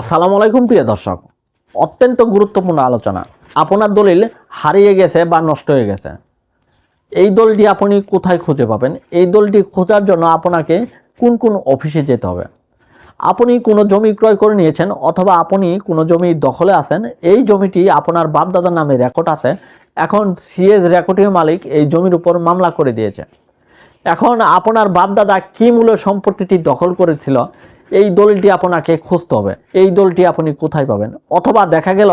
আসসালামু আলাইকুম প্রিয় দর্শক। অত্যন্ত গুরুত্বপূর্ণ আলোচনা। আপনার দলিল হারিয়ে গেছে বা নষ্ট হয়ে গেছে। এই দলটি আপনি কোথায় খুঁজে পাবেন? এই দলটি খোঁজার জন্য আপনাকে কোন কোন অফিসে যেতে হবে? আপনি কোনো জমি ক্রয় করে নিয়েছেন অথবা আপনি কোনো জমি দখলে আছেন? এই জমিটি আপনার বাপদাদার নামে রেকর্ড আছে। এখন সিএস রেকর্ডের মালিক এই জমির উপর মামলা করে দিয়েছে। এখন আপনার বাপদাদা কি মূল্য সম্পত্তিটি দখল করেছিল এই দলিলটি আপনাকে খুঁজতে হবে। এই দলটি আপনি কোথায় পাবেন? অথবা দেখা গেল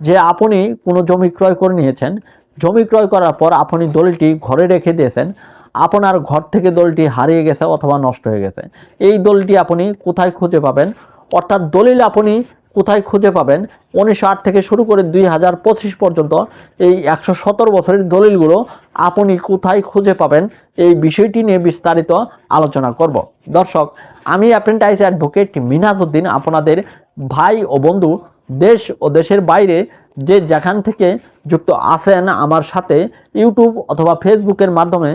যে আপনি কোনো জমি ক্রয় করে নিয়েছেন। জমি ক্রয় করার পর আপনি দলিলটি ঘরে রেখে দিয়েছেন। আপনার ঘর থেকে দলটি হারিয়ে গেছে অথবা নষ্ট হয়ে গেছে। এই দলটি আপনি কোথায় খুঁজে পাবেন? অর্থাৎ দলিল আপনি কোথায় খুঁজে পাবেন? উনিশশো আট থেকে শুরু করে দুই হাজার পঁচিশ পর্যন্ত এই একশো সতেরো বছরের দলিলগুলো আপনি কোথায় খুঁজে পাবেন? এই বিষয়টি নিয়ে বিস্তারিত আলোচনা করব। দর্শক, আমি অ্যাপ্রেন্টাইজ অ্যাডভোকেট মিনাজউদ্দিন, আপনাদের ভাই ও বন্ধু, দেশ ও দেশের বাইরে যে যেখান থেকে যুক্ত আছেন আমার সাথে, ইউটিউব অথবা ফেসবুকের মাধ্যমে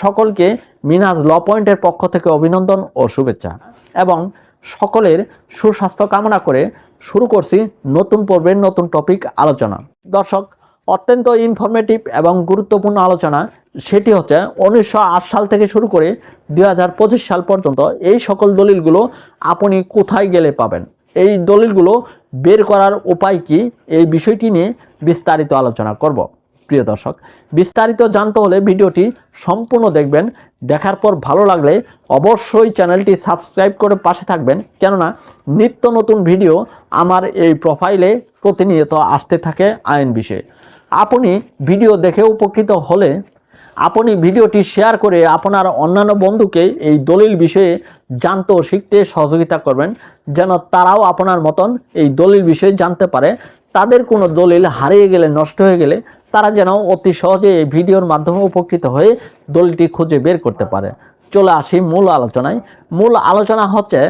সকলকে মিনাজ ল পয়েন্টের পক্ষ থেকে অভিনন্দন ও শুভেচ্ছা। এবং সকলের সুস্বাস্থ্য কামনা করে শুরু করছি নতুন পর্বের নতুন টপিক আলোচনা। দর্শক, অত্যন্ত ইনফরমেটিভ এবং গুরুত্বপূর্ণ আলোচনা, সেটি হচ্ছে উনিশশো আট সাল থেকে শুরু করে দুই হাজার পঁচিশ সাল পর্যন্ত এই সকল দলিলগুলো আপনি কোথায় গেলে পাবেন? এই দলিলগুলো বের করার উপায় কি? এই বিষয়টি নিয়ে বিস্তারিত আলোচনা করব। প্রিয় দর্শক, বিস্তারিত জানতে হলে ভিডিওটি সম্পূর্ণ দেখবেন দেখার পর ভালো লাগলে অবশ্যই চ্যানেলটি সাবস্ক্রাইব করে পাশে থাকবেন। কেননা নিত্য নতুন ভিডিও আমার এই প্রোফাইলে প্রতিনিয়ত আসতে থাকে আইন বিষয়ে আপনি ভিডিও দেখে উপকৃত হলে আপনি ভিডিওটি শেয়ার করে আপনার অন্যান্য বন্ধুকে এই দলিল বিষয়ে জানতে ও শিখতে সহযোগিতা করবেন, যেন তারাও আপনার মতন এই দলিল বিষয়ে জানতে পারে। তাদের কোনো দলিল হারিয়ে গেলে, নষ্ট হয়ে গেলে তারা যেন অতি সহজে এই ভিডিওর মাধ্যমে উপকৃত হয়ে দলটি খুঁজে বের করতে পারে। চলে আসি মূল আলোচনায়। মূল আলোচনা হচ্ছে,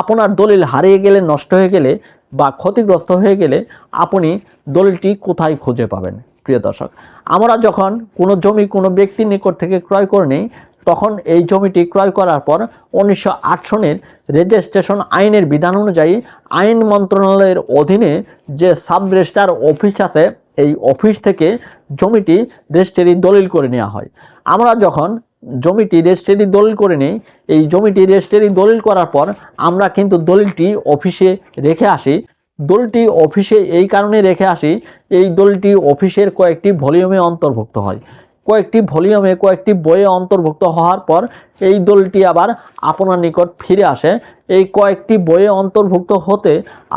আপনার দলিল হারিয়ে গেলে, নষ্ট হয়ে গেলে বা ক্ষতিগ্রস্ত হয়ে গেলে আপনি দলিলটি কোথায় খুঁজে পাবেন? প্রিয় দর্শক, আমরা যখন কোনো জমি কোনো ব্যক্তির নিকট থেকে ক্রয় করে নিই, তখন এই জমিটি ক্রয় করার পর উনিশশো আট সনের রেজিস্ট্রেশন আইনের বিধান অনুযায়ী আইন মন্ত্রণালয়ের অধীনে যে সাব রেজিস্ট্রার অফিস আছে এই অফিস থেকে জমিটি রেজিস্ট্রি দলিল করে নেওয়া হয়। আমরা যখন জমিটি রেজিস্ট্রি দলিল করে নিই, এই জমিটি রেজিস্ট্রি দলিল করার পর আমরা কিন্তু দলিলটি অফিসে রেখে আসি। দলটি অফিসে এই কারণে রেখে আসি, এই দলটি অফিসের কয়েকটি ভলিউমে অন্তর্ভুক্ত হয়। কয়েকটি ভলিউমে, কয়েকটি বইয়ে অন্তর্ভুক্ত হওয়ার পর এই দলটি আবার আপনার নিকট ফিরে আসে। এই কয়েকটি বইয়ে অন্তর্ভুক্ত হতে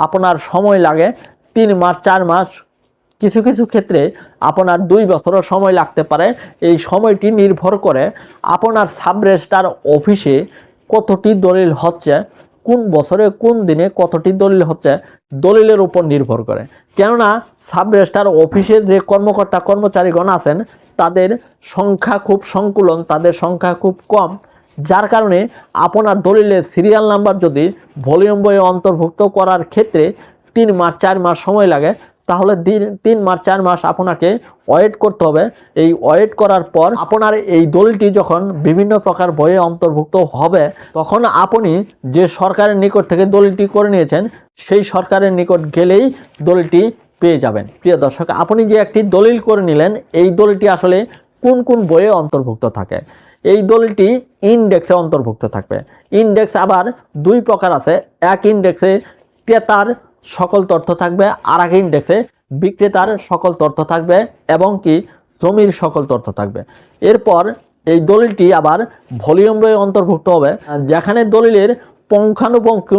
আপনার সময় লাগে তিন মাস, চার মাস কিছু কিছু ক্ষেত্রে আপনার দুই বছরও সময় লাগতে পারে। এই সময়টি নির্ভর করে আপনার সাব রেজিস্ট্রার অফিসে কতটি দলিল হচ্ছে, কোন বছরে, কোন দিনে কতটি দলিল হচ্ছে, দলিলের উপর নির্ভর করে। কেননা সাব রেজিস্ট্রার অফিসে যে কর্মকর্তা কর্মচারীগণ আছেন, তাদের সংখ্যা খুব সংকুলন, তাদের সংখ্যা খুব কম। যার কারণে আপনার দলিলের সিরিয়াল নাম্বার যদি ভলিউম বইয়ে অন্তর্ভুক্ত করার ক্ষেত্রে তিন মাস, চার মাস সময় লাগে তাহলে দিন তিন মাস, চার মাস আপনাকে ওয়েট করতে হবে। এই ওয়েট করার পর আপনার এই দলিলটি যখন বিভিন্ন প্রকার বইয়ে অন্তর্ভুক্ত হবে, তখন আপনি যে সরকারের নিকট থেকে দলিলটি করে নিয়েছেন, সেই সরকারের নিকট গেলেই দলিলটি পেয়ে যাবেন। প্রিয় দর্শক, আপনি যে একটি দলিল করে নিলেন, এই দলিলটি আসলে কোন কোন বইয়ে অন্তর্ভুক্ত থাকে? এই দলিলটি ইনডেক্সে অন্তর্ভুক্ত থাকবে। ইন্ডেক্স আবার দুই প্রকার আছে। এক ইনডেক্সে ক্রেতার সকল তথ্য থাকবে আর এক ইন্ডেক্সে বিক্রেতার সকল তথ্য থাকবে এবং কি জমির সকল তথ্য থাকবে। এরপর এই দলিলটি আবার ভলিউম বইয়ে অন্তর্ভুক্ত হবে, যেখানে দলিলের পুঙ্খানুপুঙ্খ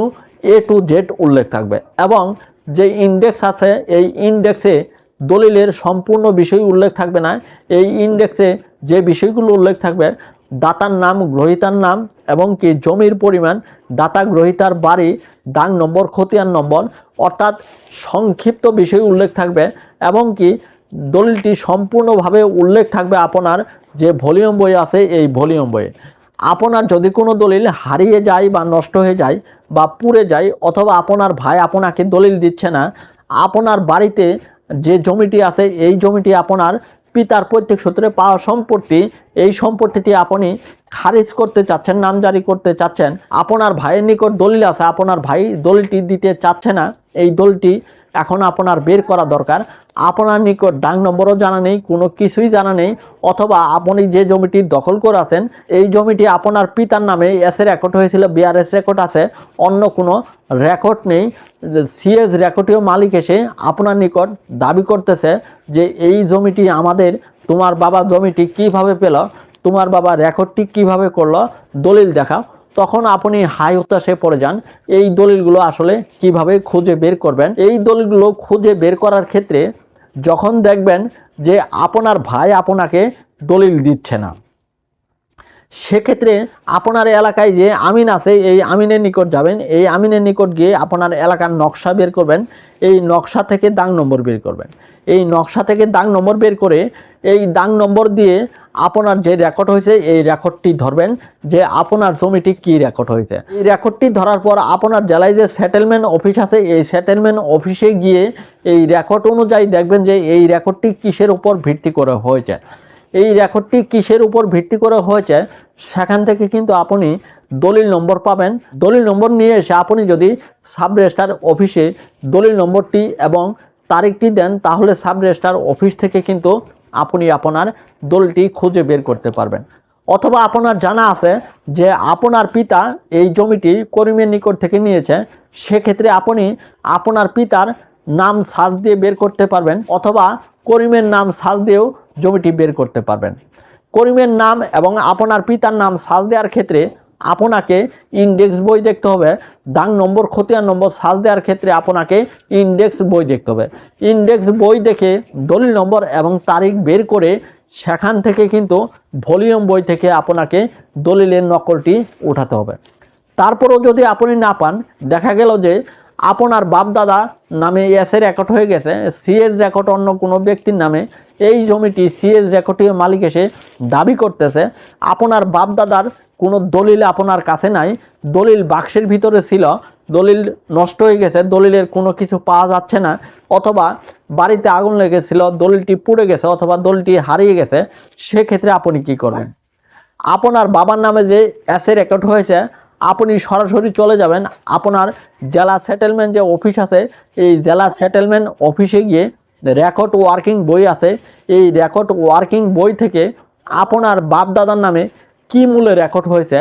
এ টু জেড উল্লেখ থাকবে এবং যে ইন্ডেক্স আছে, এই ইন্ডেক্সে দলিলের সম্পূর্ণ বিষয় উল্লেখ থাকবে না। এই ইন্ডেক্সে যে বিষয়গুলো উল্লেখ থাকবে দাতার নাম, গ্রহিতার নাম এবং কি জমির পরিমাণ, দাতা, গ্রহিতার বাড়ি দাগ নম্বর, খতিয়ান নম্বর, অর্থাৎ সংক্ষিপ্ত বিষয় উল্লেখ থাকবে এবং কি দলিলটি সম্পূর্ণভাবে উল্লেখ থাকবে আপনার যে ভলিউম বই আছে এই ভলিউম বইয়ে আপনার যদি কোনো দলিল হারিয়ে যায় বা নষ্ট হয়ে যায় বা পুড়ে যায় অথবা আপনার ভাই আপনাকে দলিল দিচ্ছে না, আপনার বাড়িতে যে জমিটি আছে এই জমিটি আপনার পিতার পৈতৃক সূত্রে পাওয়া সম্পত্তি, এই সম্পত্তিটি আপনি খারিজ করতে চাচ্ছেন নামজারি করতে চাচ্ছেন। আপনার ভাইয়ের নিকট দলিল আছে, আপনার ভাই দলিলটি দিতে চাচ্ছে না। এই দলিলটি এখন আপনার বের করা দরকার। আপনার নিকট ডাক নম্বরও জানা নেই, কোনো কিছুই জানা নেই, অথবা আপনি যে জমিটি দখল করে আছেন, এই জমিটি আপনার পিতার নামে এস রেকর্ড হয়েছিল বিআরএস রেকর্ড আছে, অন্য কোনো রেকর্ড নেই সিএস রেকর্ডীয় মালিক এসে আপনার নিকট দাবি করতেছে যে এই জমিটি আমাদের, তোমার বাবা জমিটি কীভাবে পেল, তোমার বাবা রেকর্ডটি কীভাবে করল, দলিল দেখাও। তখন আপনি হাই উত্তাসে পড়ে যান, এই দলিলগুলো আসলে কীভাবে খুঁজে বের করবেন? এই দলিলগুলো খুঁজে বের করার ক্ষেত্রে যখন দেখবেন যে আপনার ভাই আপনাকে দলিল দিচ্ছে না। সেক্ষেত্রে আপনার এলাকায় যে আমিন আছে, এই আমিনের নিকট যাবেন, এই আমিনের নিকট গিয়ে আপনার এলাকার নকশা বের করবেন, এই নকশা থেকে দাগ নম্বর বের করবেন। এই নকশা থেকে দাগ নম্বর বের করে, এই দাগ নম্বর দিয়ে আপনার যে রেকর্ড হয়েছে, এই রেকর্ডটি ধরবেন যে আপনার জমিটি কি রেকর্ড হয়েছে। এই রেকর্ডটি ধরার পর আপনার জেলায় যে সেটেলমেন্ট অফিস আছে, এই সেটেলমেন্ট অফিসে গিয়ে এই রেকর্ড অনুযায়ী দেখবেন যে এই রেকর্ডটি কিসের উপর ভিত্তি করে হয়েছে। এই রেকর্ডটি কিসের উপর ভিত্তি করে হয়েছে, সেখান থেকে কিন্তু আপনি দলিল নম্বর পাবেন। দলিল নম্বর নিয়ে এসে আপনি যদি সাব রেজিস্ট্রার অফিসে দলিল নম্বরটি এবং তারিখটি দেন, তাহলে সাব রেজিস্ট্রার অফিস থেকে কিন্তু আপনি আপনার দলিলটি খুঁজে বের করতে পারবেন। অথবা আপনার জানা আছে যে আপনার পিতা এই জমিটি করিমের নিকট থেকে নিয়েছে, সেক্ষেত্রে আপনি আপনার পিতার নাম সার্চ দিয়ে বের করতে পারবেন অথবা করিমের নাম সার্চ দিয়েও জমিটি বের করতে পারবেন। করিমের নাম এবং আপনার পিতার নাম সার্চ দেওয়ার ক্ষেত্রে আপনাকে ইন্ডেক্স বই দেখতে হবে। দাং নম্বর খতিয়ান নম্বর সার্চ দেওয়ার ক্ষেত্রে আপনাকে ইন্ডেক্স বই দেখতে হবে। ইন্ডেক্স বই দেখে দলিল নম্বর এবং তারিখ বের করে সেখান থেকে কিন্তু ভলিউম বই থেকে আপনাকে দলিলের নকলটি উঠাতে হবে। তারপরেও যদি আপনি না পান, দেখা গেল যে আপনার বাপদাদা নামে এস এর রেকর্ড হয়ে গেছে। সিএস রেকর্ড অন্য কোনো ব্যক্তির নামে এই জমিটি সিএস রেকর্ডীয় মালিক এসে দাবি করতেছে। আপনার বাপদাদার কোনো দলিল আপনার কাছে নাই। দলিল বাক্সের ভিতরে ছিল। দলিল নষ্ট হয়ে গেছে। দলিলের কোনো কিছু পাওয়া যাচ্ছে না। অথবা বাড়িতে আগুন লেগেছিল, দলিলটি পুড়ে গেছে অথবা দলিলটি হারিয়ে গেছে, সেক্ষেত্রে আপনি কি করবেন? আপনার বাবার নামে যে অ্যাসে রেকর্ড হয়েছে, আপনি সরাসরি চলে যাবেন। আপনার জেলা সেটেলমেন্ট যে অফিস আছে, এই জেলা সেটেলমেন্ট অফিসে গিয়ে রেকর্ড ওয়ার্কিং বই আছে। এই রেকর্ড ওয়ার্কিং বই থেকে আপনার বাপ দাদার নামে কি মূল্যে রেকর্ড হয়েছে?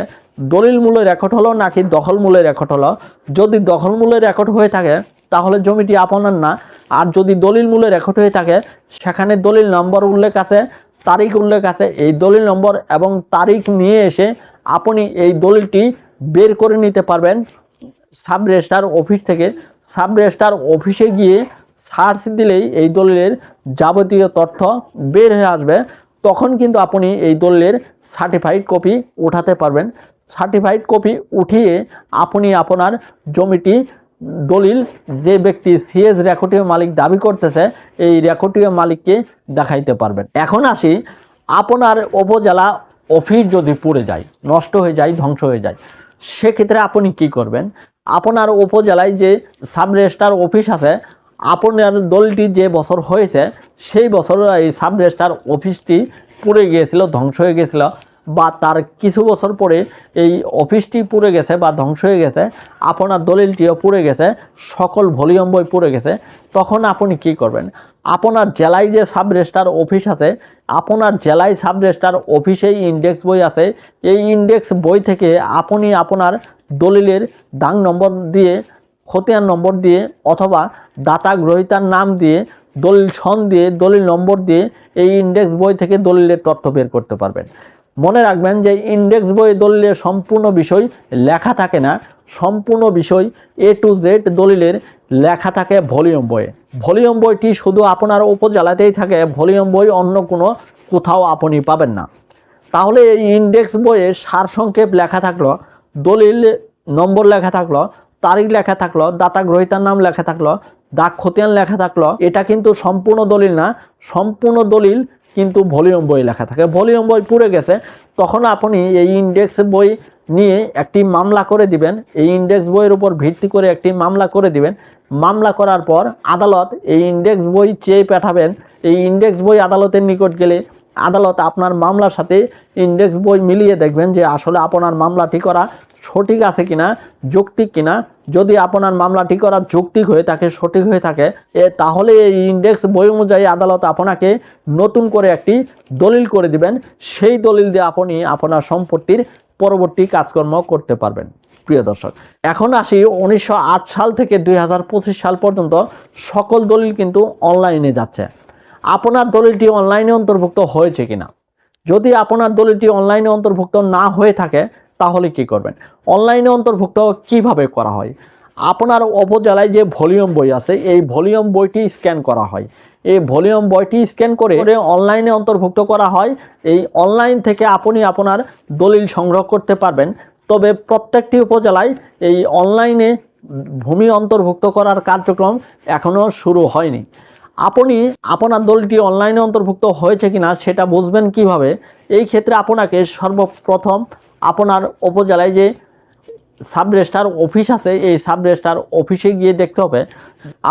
দলিল মূল্যে রেকর্ড হলো নাকি দখল মূল্যে রেকর্ড হলো? যদি দখল মূল্যে রেকর্ড হয়ে থাকে, তাহলে জমিটি আপনার না। আর যদি দলিল মূল্যে রেকর্ড হয়ে থাকে, সেখানে দলিল নম্বর উল্লেখ আছে, তারিখ উল্লেখ আছে। এই দলিল নম্বর এবং তারিখ নিয়ে এসে আপনি এই দলিলটি বের করে নিতে পারবেন সাব রেজিস্ট্রার অফিস থেকে। সাব রেজিস্ট্রার অফিসে গিয়ে সার্চ দিলেই এই দলিলের যাবতীয় তথ্য বের হয়ে আসবে। তখন কিন্তু আপনি এই দলিলের সার্টিফাইড কপি উঠাতে পারবেন। সার্টিফাইড কপি উঠিয়ে আপনি আপনার জমিটি, দলিল যে ব্যক্তি সিএস রেকর্ডীয় মালিক দাবি করতেছে, এই রেকর্ডীয় মালিককে দেখাইতে পারবেন। এখন আসি, আপনার উপজেলা অফিস যদি পড়ে যায়, নষ্ট হয়ে যায়, ধ্বংস হয়ে যায়, সেক্ষেত্রে আপনি কি করবেন? আপনার উপজেলায় যে সাব রেজিস্ট্রার অফিস আছে আপনার দলটি যে বছর হয়েছে, সেই বছর এই সাব রেজিস্ট্রার অফিসটি পুড়ে গিয়েছিল, ধ্বংস হয়ে গিয়েছিল বা তার কিছু বছর পরে এই অফিসটি পুড়ে গেছে বা ধ্বংস হয়ে গেছে আপনার দলিলটিও পুড়ে গেছে, সকল ভলিউম বই পুড়ে গেছে, তখন আপনি কি করবেন? আপনার জেলায় যে সাব রেজিস্ট্রার অফিস আছে আপনার জেলায় সাব রেজিস্ট্রার অফিসেই ইন্ডেক্স বই আছে, এই ইন্ডেক্স বই থেকে আপনি আপনার দলিলের দাং নম্বর দিয়ে খতিয়ান নম্বর দিয়ে অথবা দাতা গ্রহিতার নাম দিয়ে, দলিল সন দিয়ে, দলিল নম্বর দিয়ে এই ইন্ডেক্স বই থেকে দলিলের তথ্য বের করতে পারবেন। মনে রাখবেন যে ইন্ডেক্স বই দলিলের সম্পূর্ণ বিষয় লেখা থাকে না। সম্পূর্ণ বিষয় এ টু জেড দলিলের লেখা থাকে ভলিউম বইয়ে। ভলিউম বইটি শুধু আপনার উপজেলাতেই থাকে, ভলিউম বই অন্য কোনো কোথাও আপনি পাবেন না। তাহলে এই ইন্ডেক্স বইয়ে সারসংক্ষেপ লেখা থাকল, দলিল নম্বর লেখা থাকল তারিখ লেখা থাকল দাতা গ্রহিতার নাম লেখা থাকল দাগ খতিয়ান লেখা থাকল, এটা কিন্তু সম্পূর্ণ দলিল না, সম্পূর্ণ দলিল কিন্তু ভলিউম বই লেখা থাকে। ভলিউম বই পুড়ে গেছে, তখন আপনি এই ইন্ডেক্স বই নিয়ে একটি মামলা করে দিবেন, এই ইন্ডেক্স বইয়ের উপর ভিত্তি করে একটি মামলা করে দিবেন। মামলা করার পর আদালত এই ইন্ডেক্স বই চেয়ে পাঠাবেন। এই ইন্ডেক্স বই আদালতের নিকট গেলে আদালত আপনার মামলার সাথে ইন্ডেক্স বই মিলিয়ে দেখবেন যে আসলে আপনার মামলাটি করা সঠিক আছে কিনা, যৌক্তিক কিনা, যদি আপনার মামলাটি করা যৌক্তিক হয়ে থাকে, সঠিক হয়ে থাকে, এ তাহলে এই ইন্ডেক্স বই অনুযায়ী আদালত আপনাকে নতুন করে একটি দলিল করে দিবেন। সেই দলিল দিয়ে আপনি আপনার সম্পত্তির পরবর্তী কাজকর্ম করতে পারবেন। প্রিয় দর্শক, এখন আসি উনিশশো আট সাল থেকে দুই হাজার পঁচিশ সাল পর্যন্ত সকল দলিল কিন্তু অনলাইনে যাচ্ছে। আপনার দলিলটি অনলাইনে অন্তর্ভুক্ত হয়েছে কিনা? যদি আপনার দলিলটি অনলাইনে অন্তর্ভুক্ত না হয়ে থাকে তাহলে কি করবেন? অনলাইনে অন্তর্ভুক্ত কীভাবে করা হয়? আপনার উপজেলায় যে ভলিউম বই আছে, এই ভলিউম বইটি স্ক্যান করা হয়। এই ভলিউম বইটি স্ক্যান করে অনলাইনে অন্তর্ভুক্ত করা হয়। এই অনলাইন থেকে আপনি আপনার দলিল সংগ্রহ করতে পারবেন। তবে প্রত্যেকটি উপজেলায় এই অনলাইনে ভূমি অন্তর্ভুক্ত করার কার্যক্রম এখনও শুরু হয়নি। আপনি আপনার দলটি অনলাইনে অন্তর্ভুক্ত হয়েছে কিনা সেটা বুঝবেন কীভাবে? এই ক্ষেত্রে আপনাকে সর্বপ্রথম আপনার উপজেলায় যে সাব রেজিস্ট্রার অফিস আছে, এই সাব রেজিস্ট্রার অফিসে গিয়ে দেখতে হবে।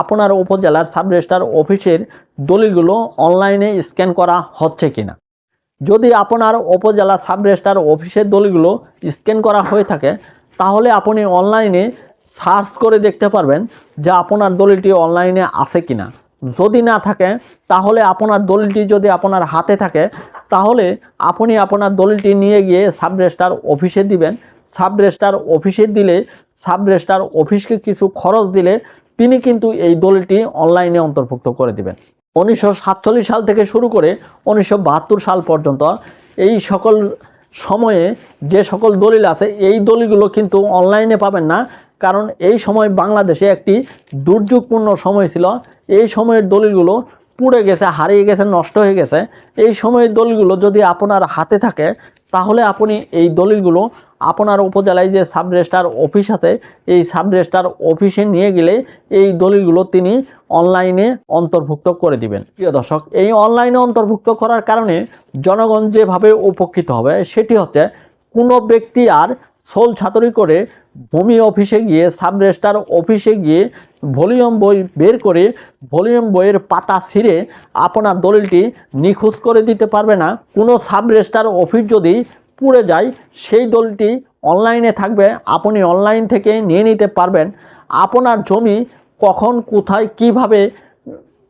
আপনার উপজেলার সাব রেজিস্ট্রার অফিসের দলিলগুলো অনলাইনে স্ক্যান করা হচ্ছে কিনা। যদি আপনার উপজেলা সাব রেজিস্ট্রার অফিসের দলিলগুলো স্ক্যান করা হয়ে থাকে, তাহলে আপনি অনলাইনে সার্চ করে দেখতে পারবেন যে আপনার দলিলটি অনলাইনে আছে কিনা। যদি না থাকে, তাহলে আপনার দলিলটি যদি আপনার হাতে থাকে, তাহলে আপনি আপনার দলিলটি নিয়ে গিয়ে সাব রেজিস্ট্রার অফিসে দিবেন। সাব রেজিস্ট্রার অফিসে দিলে সাব রেজিস্ট্রার অফিসকে কিছু খরচ দিলে তিনি কিন্তু এই দলিলটি অনলাইনে অন্তর্ভুক্ত করে দিবেন। উনিশশো সাতচল্লিশ সাল থেকে শুরু করে উনিশশো বাহাত্তর সাল পর্যন্ত এই সকল সময়ে যে সকল দলিল আছে, এই দলিলগুলো কিন্তু অনলাইনে পাবেন না। কারণ এই সময় বাংলাদেশে একটি দুর্যোগপূর্ণ সময় ছিল। এই সময়ের দলিলগুলো পুড়ে গেছে, হারিয়ে গেছে, নষ্ট হয়ে গেছে। এই সময়ের দলিলগুলো যদি আপনার হাতে থাকে, তাহলে আপনি এই দলিলগুলো আপনার উপজেলায় যে সাব রেজিস্ট্রার অফিস আছে, এই সাব রেজিস্ট্রার অফিসে নিয়ে গেলে এই দলিলগুলো তিনি অনলাইনে অন্তর্ভুক্ত করে দিবেন। প্রিয় দর্শক, এই অনলাইনে অন্তর্ভুক্ত করার কারণে জনগণ যেভাবে উপকৃত হবে, সেটি হচ্ছে কোনো ব্যক্তি আর সোল ছাতরি করে ভূমি অফিসে গিয়ে সাব রেজিস্ট্রার অফিসে গিয়ে ভলিউম বই বের করে ভলিউম বইয়ের পাতা ছিঁড়ে আপনার দলিলটি নিখোঁজ করে দিতে পারবে না। কোনো সাব রেজিস্ট্রার অফিস যদি পুড়ে যায়, সেই দলটি অনলাইনে থাকবে। আপনি অনলাইন থেকে নিয়ে নিতে পারবেন। আপনার জমি কখন, কোথায়, কীভাবে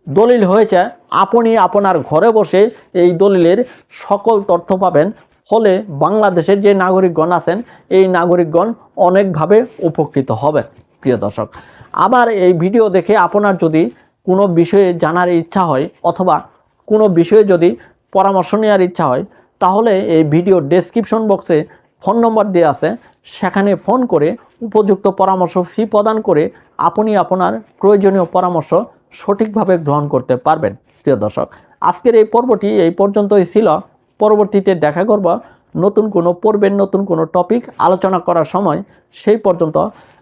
দলিল হয়েছে, আপনি আপনার ঘরে বসে এই দলিলের সকল তথ্য পাবেন। ফলে বাংলাদেশের যে নাগরিকগণ আছেন, এই নাগরিকগণ অনেকভাবে উপকৃত হবে। প্রিয় দর্শক আবার এই ভিডিও দেখে আপনার যদি কোনো বিষয়ে জানার ইচ্ছা হয় অথবা কোনো বিষয়ে যদি পরামর্শ নেওয়ার ইচ্ছা হয়, তাহলে এই ভিডিও ডেসক্রিপশন বক্সে ফোন নম্বর দেওয়া আছে। সেখানে ফোন করে উপযুক্ত পরামর্শ ফি প্রদান করে আপনি আপনার প্রয়োজনীয় পরামর্শ সঠিকভাবে গ্রহণ করতে পারবেন। প্রিয় দর্শক, আজকের এই পর্বটি এই পর্যন্তই ছিল। পরবর্তীতে দেখা করব নতুন কোনো পর্বের নতুন কোনো টপিক আলোচনা করার সময়। সেই পর্যন্ত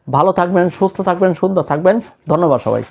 ভালো থাকবেন সুস্থ থাকবেন সুন্দর থাকবেন। ধন্যবাদ সবাই